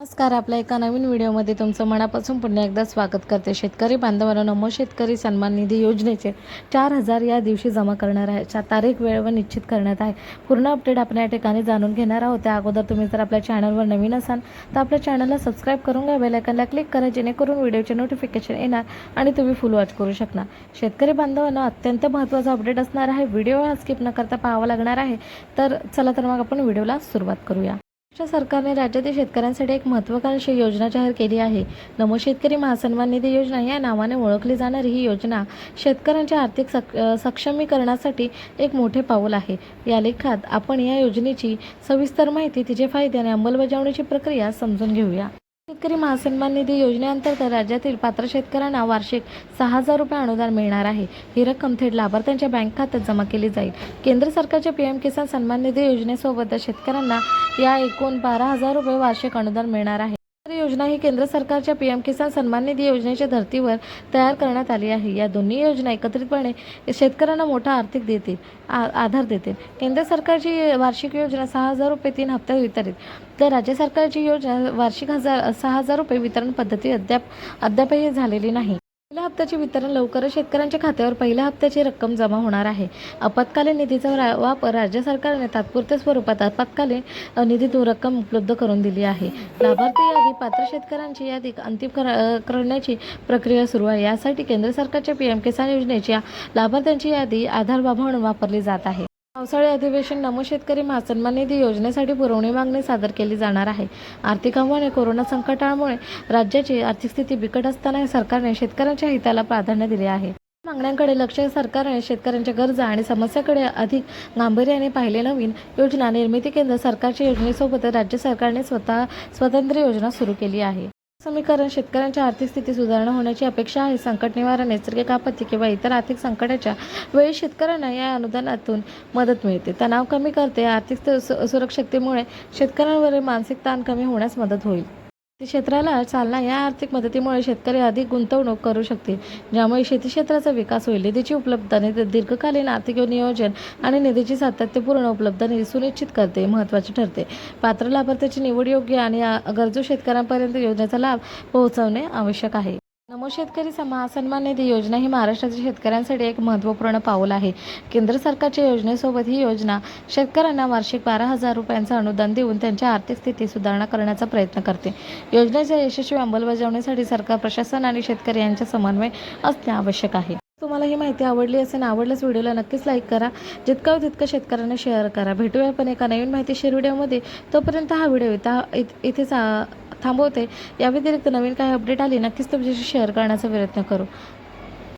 नमस्कार आपल्या एका नवीन व्हिडिओमध्ये तुमचं मनापासून पुन्हा एकदा स्वागत करते. शेतकरी बांधवांना नमो शेतकरी सन्मान निधी योजनेचे चार हजार या दिवशी जमा करणार आहे. चा तारीख वेळ व निश्चित करण्यात आहे. पूर्ण अपडेट आपण या ठिकाणी जाणून घेणार आहोत. त्या अगोदर तुम्ही जर आपल्या चॅनलवर नवीन असाल तर आपल्या चॅनलला सबस्क्राईब करून घ्या. बेलायकनला क्लिक करा जेणेकरून व्हिडिओचे नोटिफिकेशन येणार आणि तुम्ही फुल वॉच करू शकणार. शेतकरी बांधवांना अत्यंत महत्त्वाचा अपडेट असणार आहे. व्हिडिओ हा स्किप न करता पाहावा लागणार आहे. तर चला तर मग आपण व्हिडिओला सुरुवात करूया. सरकारने राज्यातील शेतकऱ्यांसाठी एक महत्त्वाकांक्षी योजना जाहीर केली आहे. नमो शेतकरी महासन्मान निधी योजना या नावाने ओळखली जाणारी ही योजना शेतकऱ्यांच्या आर्थिक सक सक्षमीकरणासाठी एक मोठे पाऊल आहे. या लेखात आपण या योजनेची सविस्तर माहिती तिचे फायदे आणि अंमलबजावणीची प्रक्रिया समजून घेऊया. शेतकरी महासन्मान निधी योजनेअंतर्गत राज्यातील पात्र शेतकऱ्यांना वार्षिक सहा हजार रुपये अनुदान मिळणार आहे. ही रक्कम थेट लाभार्थ्यांच्या बँक खात्यात जमा केली जाईल. केंद्र सरकारच्या पी एम किसान सन्मान निधी योजनेसोबत शेतकऱ्यांना या एकूण बारा हजार रुपये वार्षिक अनुदान मिळणार आहे. योजना ही केंद्र सरकारच्या पी एम किसान सन्मान निधी योजनेच्या धर्तीवर तयार करण्यात आली आहे. या दोन्ही योजना एकत्रितपणे शेतकऱ्यांना मोठा आर्थिक देतील आ- आधार देतील. केंद्र सरकारची वार्षिक योजना सहा हजार रुपये तीन हप्त्यात वितरित. तर राज्य सरकारची योजना वार्षिक हजार सहा हजार रुपये वितरण पद्धती अद्याप अद्यापही झालेली नाही. पहिल्या हप्त्याचे वितरण लवकरच शेतकऱ्यांच्या खात्यावर पहिल्या हप्त्याची रक्कम जमा होणार आहे? आपत्कालीन निधीचा रा- वापर राज्य सरकारने तात्पुरत्या स्वरूपात आपत्कालीन निधीतून रक्कम उपलब्ध करून दिली आहे. लाभार्थी यादी पात्र शेतकऱ्यांची यादी अंतिम करण्याची प्रक्रिया सुरू आहे. यासाठी केंद्र सरकारच्या पी एम किसान योजनेच्या लाभार्थ्यांची यादी आधार बाबा म्हणून वापरली जात आहे. पावसाळी अधिवेशन नमो शेतकरी महासन्मान निधी योजनेसाठी पुरवणी मागणी सादर केली जाणार आहे. आर्थिक आव्हाने कोरोना संकटामुळे राज्याची आर्थिक स्थिती बिकट असताना सरकारने शेतकऱ्यांच्या हिताला प्राधान्य दिले आहे. मागण्यांकडे लक्ष सरकारने शेतकऱ्यांच्या गरजा आणि समस्याकडे अधिक गांभीर्याने पाहिले नवीन योजना निर्मिती केंद्र सरकारच्या योजनेसोबत राज्य सरकारने स्वतः स्वतंत्र योजना सुरू केली आहे. समीकरण शेतकऱ्यांच्या आर्थिक स्थिती सुधारणा होण्याची अपेक्षा आहे. संकट निवारण नैसर्गिक आपत्ती किंवा इतर आर्थिक संकटाच्या वेळी शेतकऱ्यांना या अनुदानातून मदत मिळते. तणाव कमी करते. आर्थिक सु- शेतकऱ्यांवरील मानसिक ताण कमी होण्यास मदत होईल. क्षेत्राला चालना या आर्थिक मदतीमुळे शेतकरी अधिक गुंतवणूक करू शकतील ज्यामुळे शेती क्षेत्राचा विकास होईल. निधीची उपलब्धता निधी दीर्घकालीन आर्थिक नियोजन आणि निधीची सातत्यपूर्ण उपलब्धता सुनिश्चित करते महत्त्वाचे ठरते. पात्र लाभार्थ्याची निवड योग्य आणि गरजू शेतकऱ्यांपर्यंत योजनेचा लाभ पोहोचवणे आवश्यक आहे. नमो शेतकरी समा सन्मान निधी योजना ही महाराष्ट्रातील शेतकऱ्यांसाठी एक महत्त्वपूर्ण पाऊल आहे. केंद्र सरकारच्या योजनेसोबत ही योजना शेतकऱ्यांना वार्षिक बारा हजार रुपयांचं अनुदान देऊन त्यांच्या आर्थिक स्थिती सुधारणा करण्याचा प्रयत्न करते. योजनेच्या यशस्वी अंमलबजावणीसाठी सरकार प्रशासन आणि शेतकरी यांचा समन्वय असणे आवश्यक आहे. तुम्हाला ही माहिती आवडली असेल आवडल्यास व्हिडिओला नक्कीच लाईक करा. जितकं होईल तितकं शेतकऱ्यांना शेअर करा. भेटूया पण एका नवीन माहितीशीर व्हिडिओमध्ये. तोपर्यंत हा व्हिडिओ इथे इथेच थांबवते. या व्यतिरिक्त नवीन काही अपडेट आली नक्कीच तुमच्याशी शेअर करण्याचा प्रयत्न करू.